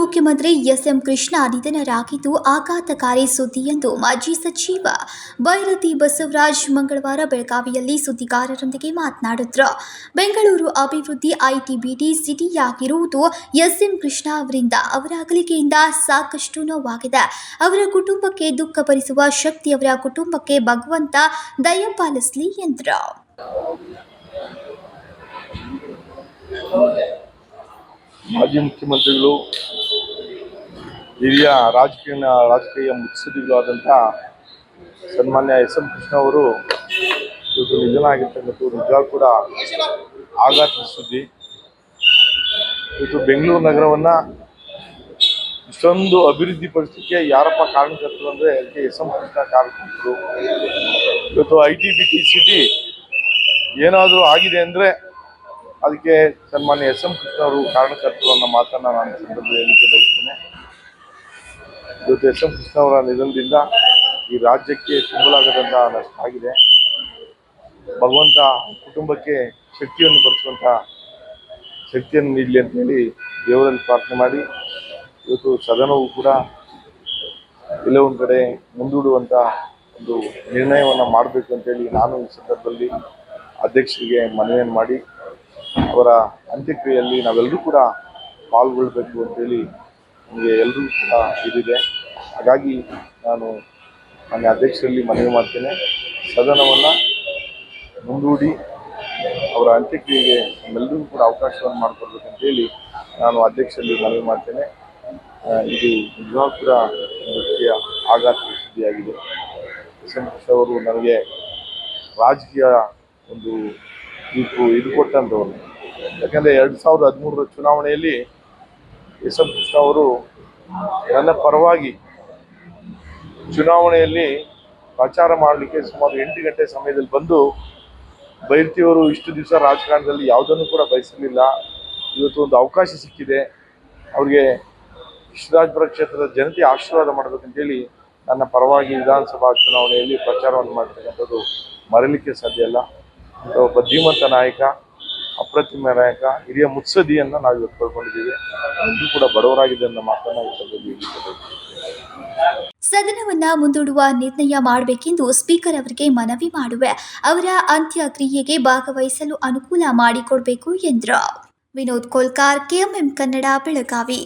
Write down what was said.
ಮುಖ್ಯಮಂತ್ರಿ ಎಸ್ಎಂ ಕೃಷ್ಣ ನಿಧನರಾಗಿದ್ದು ಆಘಾತಕಾರಿ ಸುದ್ದಿ ಎಂದು ಮಾಜಿ ಸಚಿವ ಬೈರತಿ ಬಸವರಾಜ್ ಮಂಗಳವಾರ ಬೆಳಗಾವಿಯಲ್ಲಿ ಸುದ್ದಿಗಾರರೊಂದಿಗೆ ಮಾತನಾಡಿದ್ರು. ಬೆಂಗಳೂರು ಅಭಿವೃದ್ಧಿ ಐಟಿಬಿಟಿ ಸಿಟಿಯಾಗಿರುವುದು ಎಸ್ಎಂ ಕೃಷ್ಣ ಅವರಿಂದ, ಅವರ ಅಗಲಿಕೆಯಿಂದ ಸಾಕಷ್ಟು ನೋವಾಗಿದೆ. ಅವರ ಕುಟುಂಬಕ್ಕೆ ದುಃಖ ಭರಿಸುವ ಶಕ್ತಿ ಅವರ ಕುಟುಂಬಕ್ಕೆ ಭಗವಂತ ದಯಪಾಲಿಸಲಿ ಎಂದರು. ಮಾಜಿ ಮುಖ್ಯಮಂತ್ರಿಗಳು ಹಿರಿಯ ರಾಜಕೀಯ ರಾಜಕೀಯ ಮುತ್ಸದಿಗಳಾದಂಥ ಸನ್ಮಾನ್ಯ ಎಸ್ ಎಂ ಕೃಷ್ಣ ಅವರು ಇವತ್ತು ನಿಧನ ಆಗಿರ್ತಕ್ಕಂಥ ನಿಜ ಕೂಡ ಆಘಾತ ಸುದ್ದಿ ಇವತ್ತು ಬೆಂಗಳೂರು ನಗರವನ್ನು ಇಷ್ಟೊಂದು ಅಭಿವೃದ್ಧಿ ಪಡಿಸಲಿಕ್ಕೆ ಯಾರಪ್ಪ ಕಾರಣಕರ್ತರು ಅಂದರೆ ಅದಕ್ಕೆ ಎಸ್ ಎಂ ಕೃಷ್ಣ ಕಾರಣಕರ್ತರು ಇವತ್ತು I T B T city ಏನಾದರೂ ಆಗಿದೆ ಅಂದರೆ ಅದಕ್ಕೆ ಸನ್ಮಾನ್ಯ ಎಸ್ ಎಂ ಕೃಷ್ಣ ಅವರು ಕಾರಣಕರ್ತರು ಅನ್ನೋ ಮಾತನ್ನ ನಾನು ಸಂದರ್ಭದಲ್ಲಿ ಹೇಳಿಕೆ ಇವತ್ತು ಎಸ್ ಎಂ ಕೃಷ್ಣ ಅವರ ನಿಧನದಿಂದ ಈ ರಾಜ್ಯಕ್ಕೆ ತುಂಬಲಾಗದಂತ ನಷ್ಟ ಆಗಿದೆ. ಭಗವಂತ ಕುಟುಂಬಕ್ಕೆ ಶಕ್ತಿಯನ್ನು ಬರೆಸುವಂಥ ಶಕ್ತಿಯನ್ನು ನೀಡಲಿ ಅಂತ ಹೇಳಿ ದೇವರಲ್ಲಿ ಪ್ರಾರ್ಥನೆ ಮಾಡಿ. ಇವತ್ತು ಸದನವು ಕೂಡ ಎಲ್ಲೋ ಒಂದು ಕಡೆ ಮುಂದೂಡುವಂತ ಒಂದು ನಿರ್ಣಯವನ್ನು ಮಾಡಬೇಕು ಅಂತೇಳಿ ನಾನು ಈ ಸಂದರ್ಭದಲ್ಲಿ ಅಧ್ಯಕ್ಷರಿಗೆ ಮನವಿಯನ್ನು ಮಾಡಿ, ಅವರ ಅಂತ್ಯಕ್ರಿಯೆಯಲ್ಲಿ ನಾವೆಲ್ಲರೂ ಕೂಡ ಪಾಲ್ಗೊಳ್ಬೇಕು ಅಂತೇಳಿ ನಮಗೆ ಎಲ್ಲರೂ ಕೂಡ ಇದಿದೆ. ಹಾಗಾಗಿ ನಾನು ನನ್ನ ಅಧ್ಯಕ್ಷರಲ್ಲಿ ಮನವಿ ಮಾಡ್ತೇನೆ. ಸದನವನ್ನು ಮುಂದೂಡಿ ಅವರ ಅಂತ್ಯಕ್ರಿಯೆಗೆ ನಮ್ಮೆಲ್ಲರಿಗೂ ಕೂಡ ಅವಕಾಶವನ್ನು ಮಾಡಿಕೊಡ್ಬೇಕಂತೇಳಿ ನಾನು ಅಧ್ಯಕ್ಷರಲ್ಲಿ ಮನವಿ ಮಾಡ್ತೇನೆ. ಇದು ನಿಜವಾಗ್ಪುರ ರೀತಿಯ ಆಘಾತ ಸುದ್ದಿಯಾಗಿದೆ ಕೃಷ್ಣ ಅವರು ನನಗೆ ರಾಜಕೀಯ ಒಂದು ಇದು ಇದು ಕೊಟ್ಟಂಥವ್ರು ಯಾಕಂದರೆ ಎರಡು ಸಾವಿರದ ಹದಿಮೂರರ ಚುನಾವಣೆಯಲ್ಲಿ ಎಸ್ ಎಂ ಕೃಷ್ಣ ಅವರು ನನ್ನ ಪರವಾಗಿ ಚುನಾವಣೆಯಲ್ಲಿ ಪ್ರಚಾರ ಮಾಡಲಿಕ್ಕೆ ಸುಮಾರು ಎಂಟು ಗಂಟೆ ಸಮಯದಲ್ಲಿ ಬಂದು ಬೈರ್ತಿಯವರು ಇಷ್ಟು ದಿವಸ ರಾಜಕಾರಣದಲ್ಲಿ ಯಾವುದನ್ನು ಕೂಡ ಬಯಸಲಿಲ್ಲ. ಇವತ್ತು ಒಂದು ಅವಕಾಶ ಸಿಕ್ಕಿದೆ. ಅವ್ರಿಗೆ ಕೃಷ್ಣರಾಜಪುರ ಕ್ಷೇತ್ರದ ಜನತೆ ಆಶೀರ್ವಾದ ಮಾಡಬೇಕಂತೇಳಿ ನನ್ನ ಪರವಾಗಿ ವಿಧಾನಸಭಾ ಚುನಾವಣೆಯಲ್ಲಿ ಪ್ರಚಾರವನ್ನು ಮಾಡ್ತಕ್ಕಂಥದ್ದು ಮರಲಿಕ್ಕೆ ಸಾಧ್ಯ ಇಲ್ಲ ಒಬ್ಬ ಧೀಮಂತ ನಾಯಕ, ಅಪ್ರತಿಮ ನಾಯಕ, ಹಿರಿಯ ಮುತ್ಸದಿಯನ್ನು ನಾವು ಇವತ್ತು ಕಳ್ಕೊಂಡಿದ್ದೀವಿ ಅದು ಕೂಡ ಬಡವರಾಗಿದೆ ಅನ್ನೋ ಮಾತನ್ನು ಬಯಸ್ತೀನಿ. ಸದನವನ್ನ ಮುಂದೂಡುವ ನಿರ್ಣಯ ಮಾಡಬೇಕೆಂದು ಸ್ಪೀಕರ್ ಅವರಿಗೆ ಮನವಿ ಮಾಡುವೆ, ಅವರ ಅಂತ್ಯಕ್ರಿಯೆಗೆ ಭಾಗವಹಿಸಲು ಅನುಕೂಲ ಮಾಡಿಕೊಡಬೇಕು ಎಂದರು. ವಿನೋದ್ ಕೋಲ್ಕಾರ್, ಕೆಎಂಎಂ ಕನ್ನಡ, ಬೆಳಗಾವಿ.